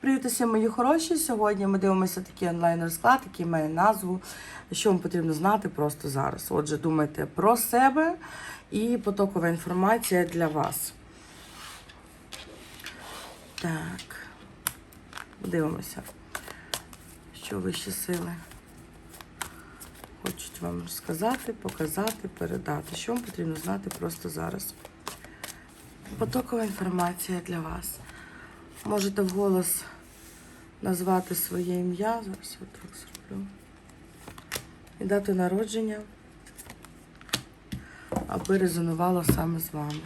Привіт усім, мої хороші. Сьогодні ми дивимося такий онлайн-розклад, який має назву, що вам потрібно знати просто зараз. Отже, думайте про себе і потокова інформація для вас. Так, дивимося, що вищі сили хочуть вам розказати, показати, передати. Що вам потрібно знати просто зараз. Потокова інформація для вас. Можете вголос назвати своє ім'я. Зараз я так зроблю. І дату народження, аби резонувало саме з вами.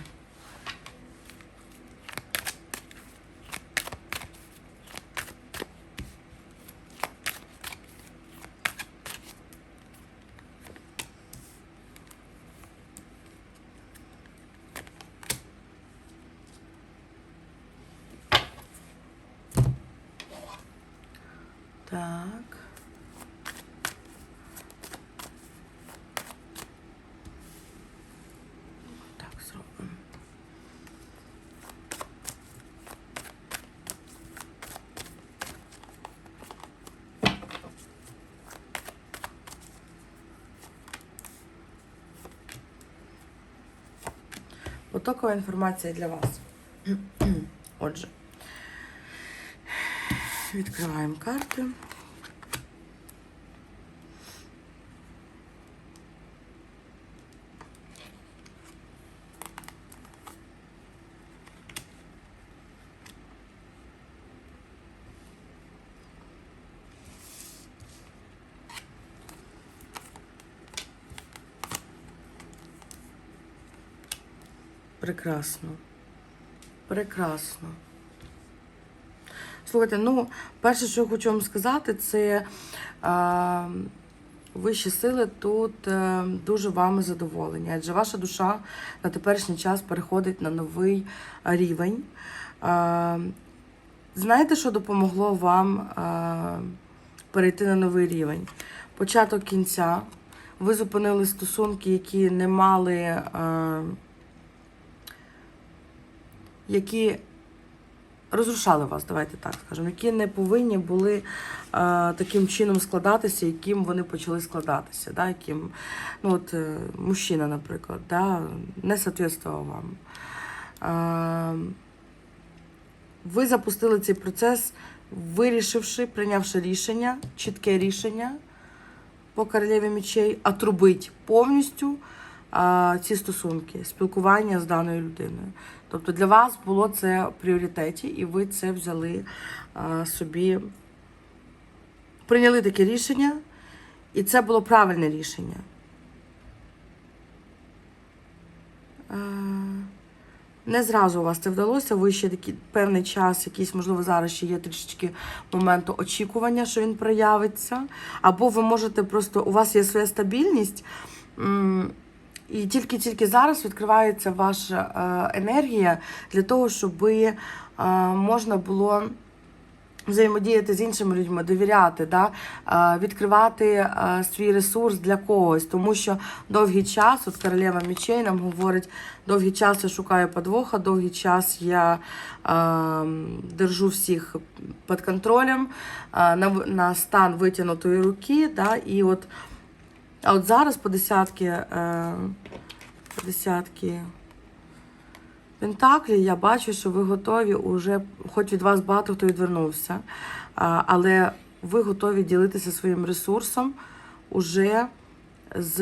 Так. Так, зробимо. Потокова інформація для вас. Отже, відкриваємо карти. Прекрасно. Прекрасно. Слухайте, ну, перше, що я хочу вам сказати, це е, вищі сили тут е, дуже вами задоволені, адже ваша душа на теперішній час переходить на новий рівень. Е, знаєте, що допомогло вам е, перейти на новий рівень? Початок кінця. Ви зупинили стосунки, які не мали. Е, які розрушали вас, давайте так скажемо, які не повинні були е, таким чином складатися, яким вони почали складатися, да, яким, ну от е, мужчина, наприклад, да, не соответствував вам. Е, ви запустили цей процес, вирішивши, прийнявши рішення, чітке рішення по королеві мечей, отрубить повністю ці стосунки, спілкування з даною людиною. Тобто для вас було це в пріоритеті, і ви це взяли собі, прийняли таке рішення, і це було правильне рішення. Не зразу у вас це вдалося. Ви ще такий певний час, якийсь, можливо, зараз ще є трішечки моменту очікування, що він проявиться. Або ви можете просто, у вас є своя стабільність, і тільки-тільки зараз відкривається ваша е, енергія для того, щоб е, можна було. Взаємодіяти з іншими людьми, довіряти, да? е, відкривати свій ресурс для когось, тому що довгий час, от королева мечей нам говорить, довгий час я шукаю подвоха, довгий час я е, держу всіх під контролем на, на стан витягнутої руки. Да? І от, а от зараз по десятки, е, по десятки Пентаклі, я бачу, що ви готові уже, хоч від вас багато хто відвернувся, але ви готові ділитися своїм ресурсом уже з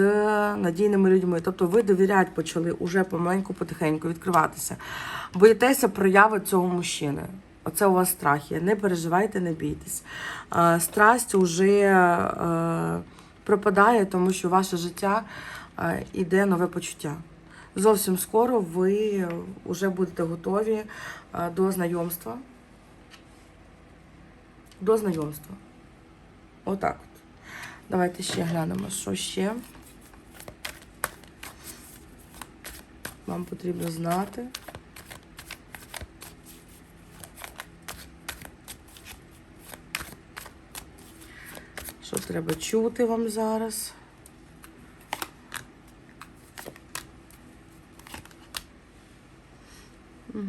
надійними людьми. Тобто ви довіряти почали уже помаленьку, потихеньку відкриватися. Боїтеся прояви цього мужчини. Оце у вас страх є. Не переживайте, не бійтесь. Страсть уже е, пропадає, тому що ваше життя е, іде нове почуття. Зовсім скоро ви вже будете готові е, до знайомства. До знайомства. Отак от. Давайте ще глянемо, що ще. Вам потрібно знати. треба чути вам зараз. Угу.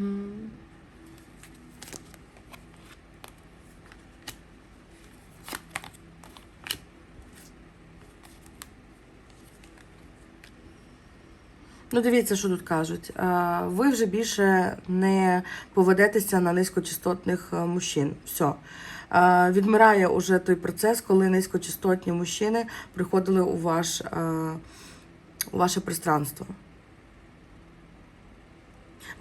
Ну, дивіться, що тут кажуть. Ви вже більше не поведетеся на низькочастотних е, мужчин. Все. Відмирає уже той процес, коли низькочастотні мужчини приходили у, ваш, у ваше пространство.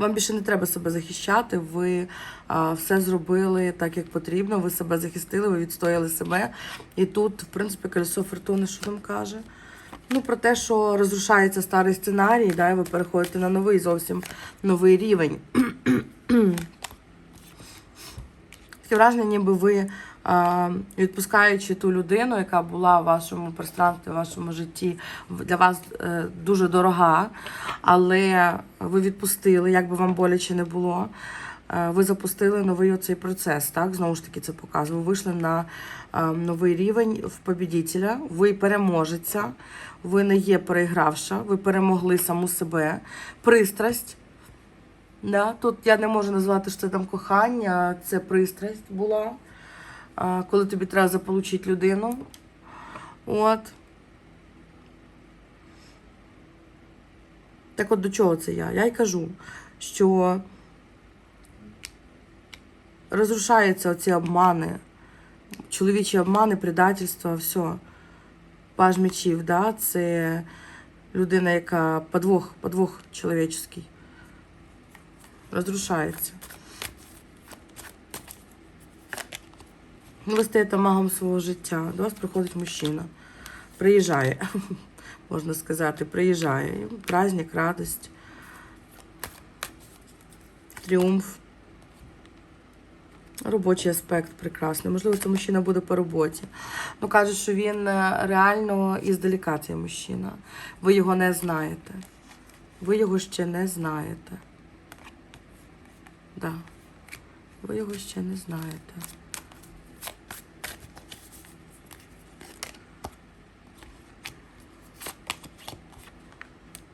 Вам більше не треба себе захищати. Ви а, все зробили так, як потрібно. Ви себе захистили, ви відстояли себе. І тут, в принципі, колесо фортуни, що там каже? Ну, про те, що розрушається старий сценарій, да, і ви переходите на новий, зовсім новий рівень. Враження, ніби ви, відпускаючи ту людину, яка була в вашому пространстві, в вашому житті, для вас е, дуже дорога, але ви відпустили, як би вам боляче не було. е, Ви запустили новий оцей процес, так? Знову ж таки, це показує. Ви вийшли на е, новий рівень в побідітеля, ви переможеця, ви не є перегравша, ви перемогли саму себе. Пристрасть. Да? Тут я не можу назвати, що це там кохання, це пристрасть була, коли тобі треба заполучити людину. От. Так от до чого це я? Я й кажу, що розрушаються оці обмани, чоловічі обмани, предательство, все. Паж мечів, да? це людина, яка подвох, подвох чоловічий розрушається. Ви стаєте магом свого життя. До вас приходить мужчина. Приїжджає, можна сказати, приїжджає. Праздник, радость, тріумф. Робочий аспект прекрасний. Можливо, це мужчина буде по роботі. Ну, кажуть, що він е, реально іздалека цей мужчина. Ви його не знаєте. Ви його ще не знаєте. Да. Ви його ще не знаєте.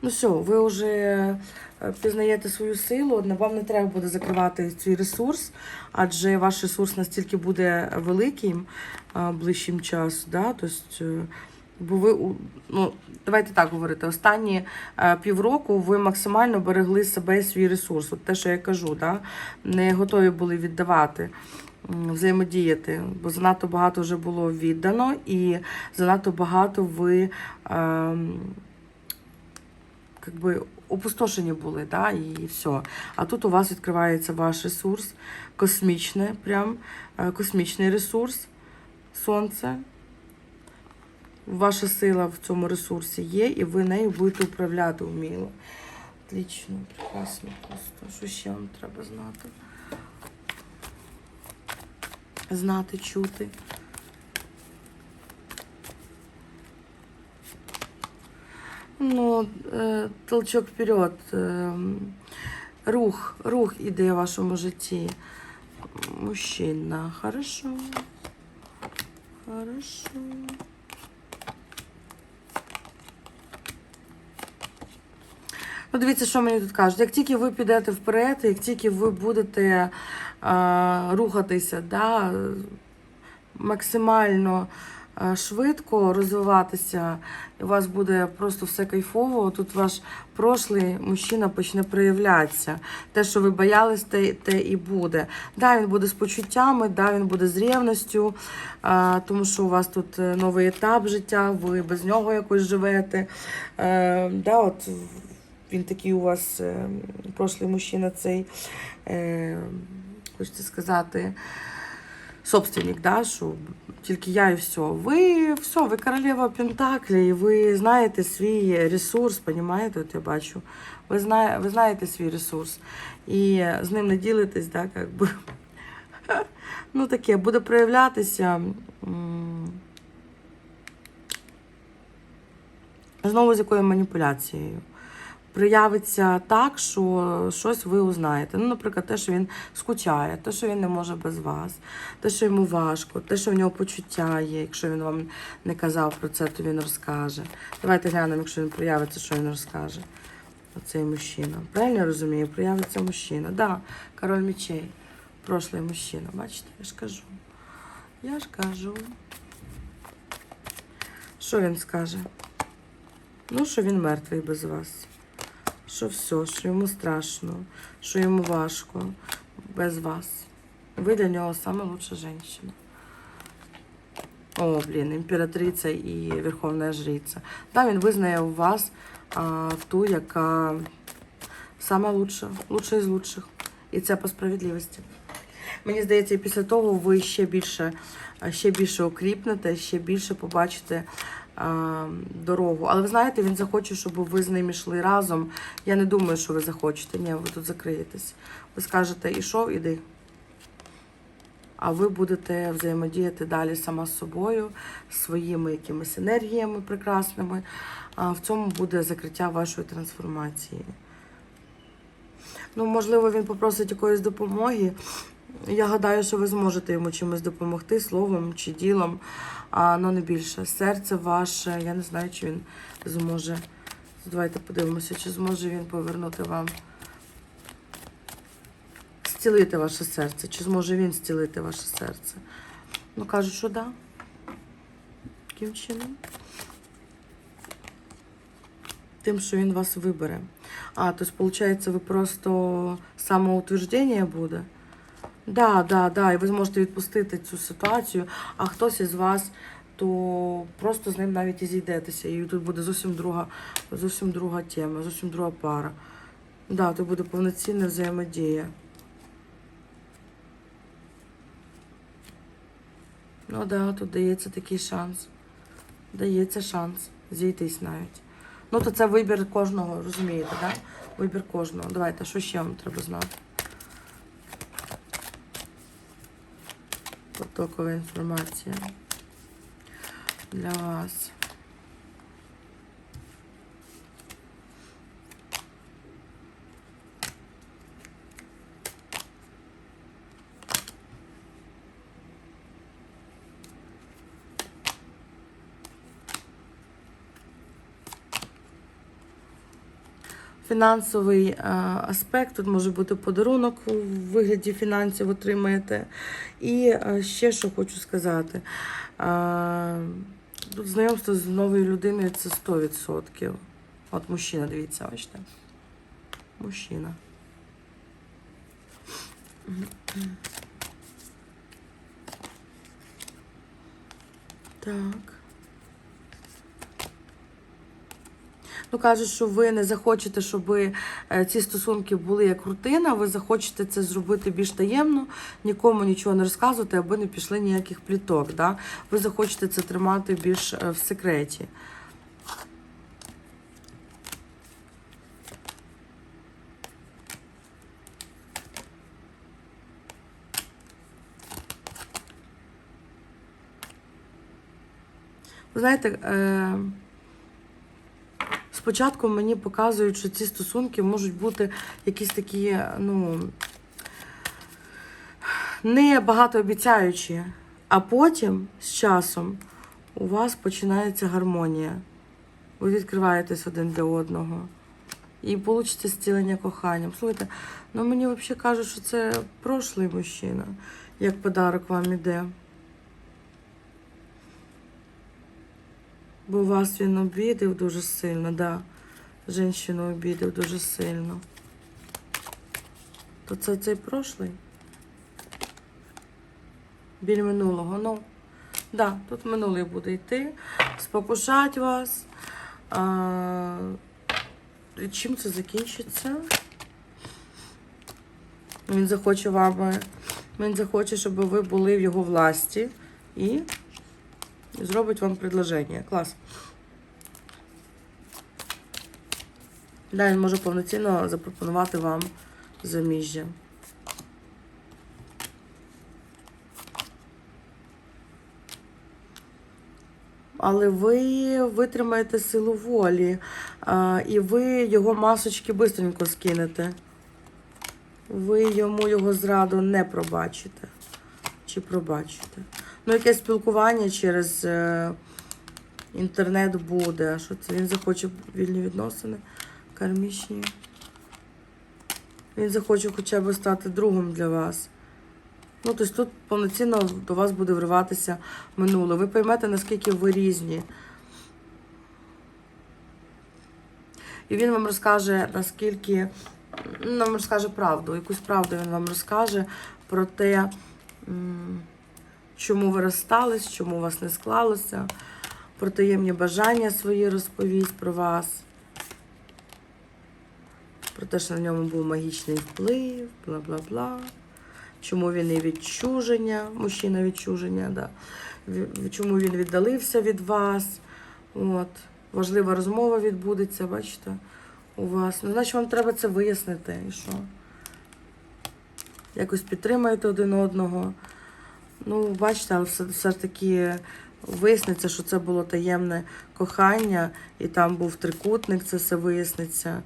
Ну все, ви вже е, пізнаєте свою силу. Вам не треба буде закривати свій ресурс, адже ваш ресурс настільки буде великим ближчим часом. Да? Тобто, е, бо ви ну, давайте так говорити. Останні е, півроку ви максимально берегли себе і свій ресурс. От те, що я кажу, да? не готові були віддавати. Взаємодіяти, бо занадто багато вже було віддано, і занадто багато ви ем, как би опустошені були, да, і все. А тут у вас відкривається ваш ресурс, космічний, прям е, космічний ресурс, сонце. Ваша сила в цьому ресурсі є, і ви нею будете управляти вміло. Отлично, прекрасно просто. Що ще вам треба знати? Знати, чути. Ну, е, толчок вперед. е, рух, рух іде в вашому житті. Мужчина, хорошо. Хорошо. Ну, дивіться, що мені тут кажуть. Як тільки ви підете вперед, як тільки ви будете е, рухатися, да, максимально е, швидко розвиватися, і у вас буде просто все кайфово. Тут ваш прошлий мужчина почне проявлятися. Те, що ви боялись, те, те і буде. Да, він буде з почуттями, да, він буде з рівністю, е, тому що у вас тут е, новий етап життя, ви без нього якось живете. Е, да, от він такий у вас е, прошлий мужчина, цей, е, хочеться сказати, собственник, да, що тільки я і все. Ви все, ви королева Пентаклі, і ви знаєте свій ресурс, понімаєте, от я бачу. Ви, знає, ви знаєте свій ресурс. І з ним не ділитесь, да, как би. Ну, таке, буде проявлятися. Знову з якою маніпуляцією проявиться так, що щось ви узнаєте. Ну, наприклад, те, що він скучає, те, що він не може без вас, те, що йому важко, те, що в нього почуття є. Якщо він вам не казав про це, то він розкаже. Давайте глянемо, якщо він проявиться, що він розкаже. Оцей мужчина. Правильно я розумію? Проявиться мужчина. Да, король мечей. Прошлий мужчина. Бачите, я ж кажу. Я ж кажу. Що він скаже? Ну, що він мертвий без вас. Що все, що йому страшно, що йому важко без вас. Ви для нього саме лучша жінка. О, блін, імператриця і Верховна Жриця. Да, він визнає у вас а, ту, яка сама лучша, лучша із лучших. І це по справедливості. Мені здається, після того ви ще більше, ще більше окріпнете, ще більше побачите дорогу. Але ви знаєте, він захоче, щоб ви з ним йшли разом. Я не думаю, що ви захочете. Ні, ви тут закриєтесь. Ви скажете, ішов, іди. А ви будете взаємодіяти далі сама з собою, своїми якимись енергіями прекрасними. А в цьому буде закриття вашої трансформації. Ну, можливо, він попросить якоїсь допомоги. Я гадаю, що ви зможете йому чимось допомогти, словом чи ділом, а ну не більше. Серце ваше, я не знаю, чи він зможе. Давайте подивимося, чи зможе він повернути вам. Зцілити ваше серце. Чи зможе він зцілити ваше серце? Ну, кажуть, що да. Таким чином. Тим, що він вас вибере. А, то есть, получается, ви просто самоутверждення буде? Да, да, да, і ви зможете відпустити цю ситуацію, а хтось із вас, то просто з ним навіть і зійдетеся. І тут буде зовсім друга, зовсім друга тема, зовсім друга пара. Да, то буде повноцінна взаємодія. Ну да, тут дається такий шанс. Дається шанс зійтись навіть. Ну, то це вибір кожного, розумієте, да? Вибір кожного. Давайте, що ще вам треба знати? Потокова інформація для вас. Фінансовий е, аспект, тут може бути подарунок у вигляді фінансів отримаєте. І е, ще що хочу сказати. Е, Тут знайомство з новою людиною це 100%. От мужчина, дивіться, бачите. Мужчина. Так. Ну, кажуть, що ви не захочете, щоб е, ці стосунки були як рутина, ви захочете це зробити більш таємно, нікому нічого не розказувати, аби не пішли ніяких пліток. Да? Ви захочете це тримати більш е, в секреті. Ви знаєте, е, спочатку мені показують, що ці стосунки можуть бути якісь такі, ну, не багатообіцяючі, а потім з часом у вас починається гармонія. Ви відкриваєтесь один для одного. І получите зцілення коханням. Слухайте, ну мені взагалі кажуть, що це прошлий мужчина, як подарок вам іде. Бо вас він обідав дуже сильно, да. Женщину обідав дуже сильно. То це цей прошлий? Біль минулого. Ну, да, тут минулий буде йти, спокушати вас. А, чим це закінчиться? Він захоче вами, він захоче, щоб ви були в його власті і зробить вам предложення. Клас. Да, він може повноцінно запропонувати вам заміжжя. Але ви витримаєте силу волі, і ви його масочки бистренько скинете. Ви йому його зраду не пробачите. Чи пробачите? Ну, якесь спілкування через е, інтернет буде. Що це? Він захоче вільні відносини кармічні. Він захоче хоча б стати другом для вас. Ну, тобто тут повноцінно до вас буде вриватися минуле. Ви поймете, наскільки ви різні. І він вам розкаже, наскільки ну, вам розкаже правду, якусь правду він вам розкаже про те, чому ви розстались, чому у вас не склалося, про таємні бажання свої розповість про вас. Про те, що на ньому був магічний вплив, бла бла бла. Чому він і відчуження, мужчина відчуження, да. Чому він віддалився від вас. От. Важлива розмова відбудеться, бачите, у вас. Ну, значить, вам треба це вияснити. І що? Якось підтримаєте один одного. Ну, бачите, але все, все таки виясниться, що це було таємне кохання, і там був трикутник, це все виясниться.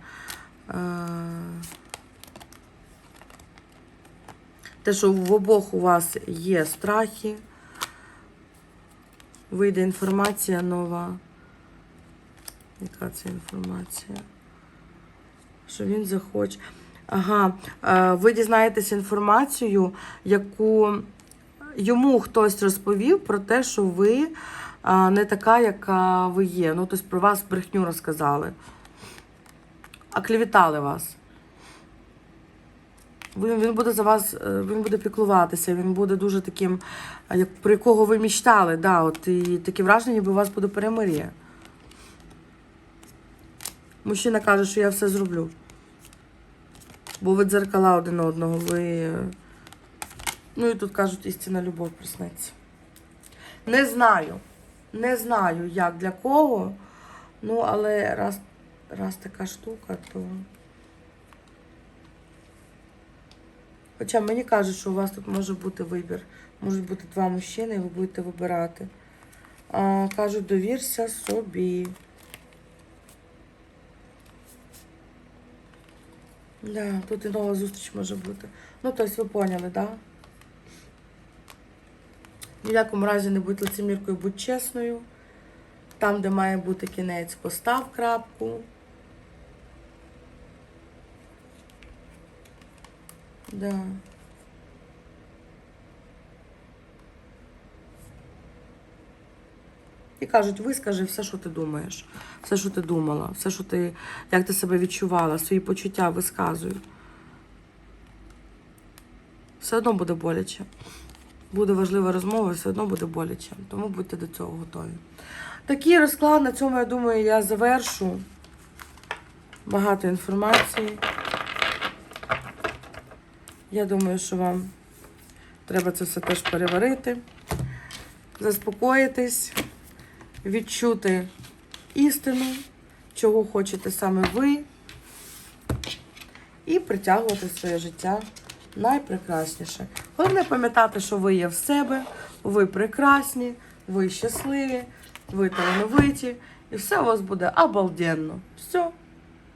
Те, що в обох у вас є страхи, вийде інформація нова. Яка це інформація? Що він захоче. Ага, ви дізнаєтесь інформацію, яку йому хтось розповів про те, що ви е, не така, яка ви є. Ну, тобто про вас брехню розказали. А клівітали вас. Він, він буде за вас, е, він буде піклуватися, він буде дуже таким, е, як про якого ви мічтали. Да, от, і таке враження, ніби у вас буде перемир'я. Мужчина каже, що я все зроблю. Бо ви дзеркала один одного, ви. Ну і тут кажуть, істинна любов проснеться. Не знаю. Не знаю, як для кого. Ну, але раз, раз така штука, то. Хоча мені кажуть, що у вас тут може бути вибір. Можуть бути два мужчини, і ви будете вибирати. А, кажуть, довірся собі. Да, тут і нова зустріч може бути. Ну, тобто ви поняли, так? Да? Ні в якому разі не будь лицеміркою, будь чесною. Там, де має бути кінець, постав крапку. Да. І кажуть, вискажи все, що ти думаєш, все, що ти думала, все, що ти, як ти себе відчувала, свої почуття висказуй. Все одно буде боляче. Буде важлива розмова, все одно буде боляче. Тому будьте до цього готові. Такий розклад, на цьому, я думаю, я завершу. Багато інформації. Я думаю, що вам треба це все теж переварити, заспокоїтись, відчути істину, чого хочете саме ви, і притягувати своє життя найпрекрасніше. Головне пам'ятати, що ви є в себе, ви прекрасні, ви щасливі, ви талановиті, і все у вас буде обалденно. Все.